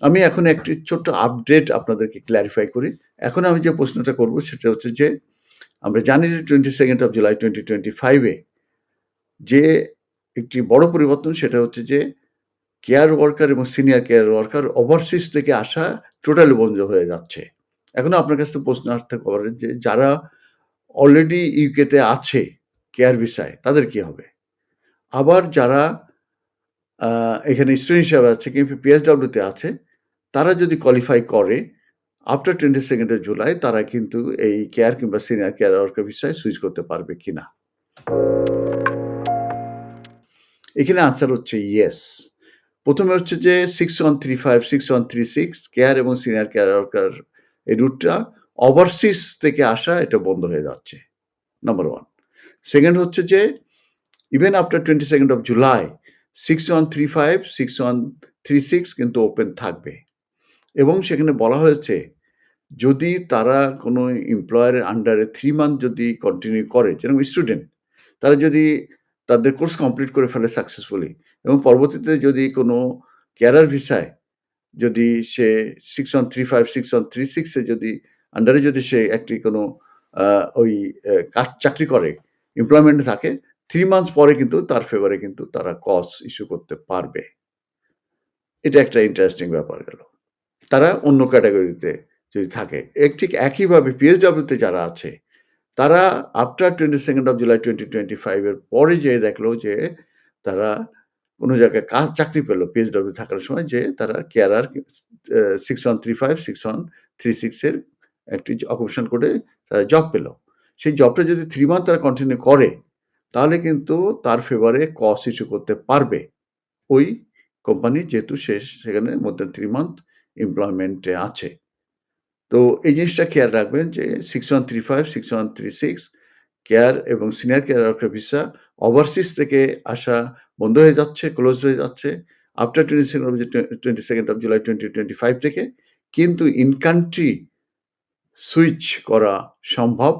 আমি এখন একটি ছোট্ট আপডেট আপনাদেরকে ক্ল্যারিফাই করি। এখন আমি যে প্রশ্নটা করব সেটা হচ্ছে যে, আমরা জানি যে 22nd of July twenty twenty ফাইভে যে একটি বড় পরিবর্তন সেটা হচ্ছে যে, কেয়ার ওয়ার্কার এবং সিনিয়র কেয়ার ওয়ার্কার ওভারসিজ থেকে আসা টোটালি বন্ধ হয়ে যাচ্ছে। এখন আপনার কাছে প্রশ্ন আসতে পারে যে, যারা অলরেডি ইউকে তে আছে কেয়ার ভিসায় তাদের কি হবে? আবার যারা এখানে স্টুডেন্ট হিসাবে আছে কিংবা পিএসডব্লিউ তে আছে, তারা যদি কোয়ালিফাই করে আফটার 22nd অফ জুলাই তারা কিন্তু এই কেয়ার কিংবা সিনিয়র কেয়ার ওয়ার্কার ভিসায় সুইচ করতে পারবে কিনা? এখানে আনসার হচ্ছে ইয়েস। প্রথমে হচ্ছে যে 6135, 6136 কেয়ার এবং সিনিয়র কেয়ার ওয়ার্কার এই রুটটা ওভারসিস থেকে আসা এটা বন্ধ হয়ে যাচ্ছে। নাম্বার ওয়ান সেকেন্ড হচ্ছে যে even after 22nd of July 6135, 6136 কিন্তু ওপেন থাকবে। এবং সেখানে বলা হয়েছে যদি তারা কোনো এমপ্লয়ারের আন্ডারে থ্রি মান্থ যদি কন্টিনিউ করে যেরকম স্টুডেন্ট, তারা যদি তাদের কোর্স কমপ্লিট করে ফেলে সাকসেসফুলি এবং পরবর্তীতে যদি কোনো কেয়ারার ভিসায় যদি সে 6135, 6136 এ যদি আন্ডারে যদি সে একটি কোনো ওই কাজ চাকরি করে, এমপ্লয়মেন্ট থাকে, থ্রি মান্থস পরে কিন্তু তার ফেভারে কিন্তু তারা কজ ইস্যু করতে পারবে। এটা একটা ইন্টারেস্টিং ব্যাপার গেল। তারা অন্য ক্যাটাগরিতে যদি থাকে। এক ঠিক একইভাবে পিএসডব্লিউ তে যারা আছে, তারা আফটার 22nd অফ জুলাই 2025 এর পরে যেয়ে দেখল যে তারা কোনো জায়গায় কাজ চাকরি পেল পিএসডব্লিউ থাকার সময় যে তারা কেয়ারার আ 6135, 6136 এর একটি অকুপেশন করে তারা জব পেল সেই জবটা যদি থ্রি মান্থ তারা কন্টিনিউ করে, তাহলে কিন্তু তার ফেভারে কজ ইস্যু করতে পারবে। ওই কোম্পানি যেহেতু সে সেখানে দ্যান 3 মান্থ এমপ্লয়মেন্ট আছে। তো এই জিনিসটা খেয়াল রাখবেন যে 6135, 6136 কেয়ার এবং senior care worker visa overseas থেকে আসা বন্ধ হয়ে যাচ্ছে, ক্লোজ হয়ে যাচ্ছে after 22nd of twenty second of July 2025 থেকে। কিন্তু ইন কান্ট্রি সুইচ করা সম্ভব।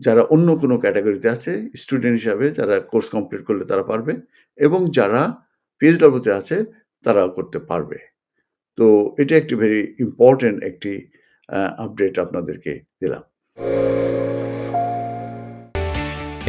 যারা অন্য কোনো ক্যাটাগরিতে আছে, স্টুডেন্ট হিসাবে যারা কোর্স কমপ্লিট করলে তারা পারবে এবং যারা পিএসডব্লিউ তে আছে তারাও করতে পারবে। তো এটা একটি ভেরি ইম্পোর্টেন্ট একটি আ আপডেট আপনাদেরকে দিলাম।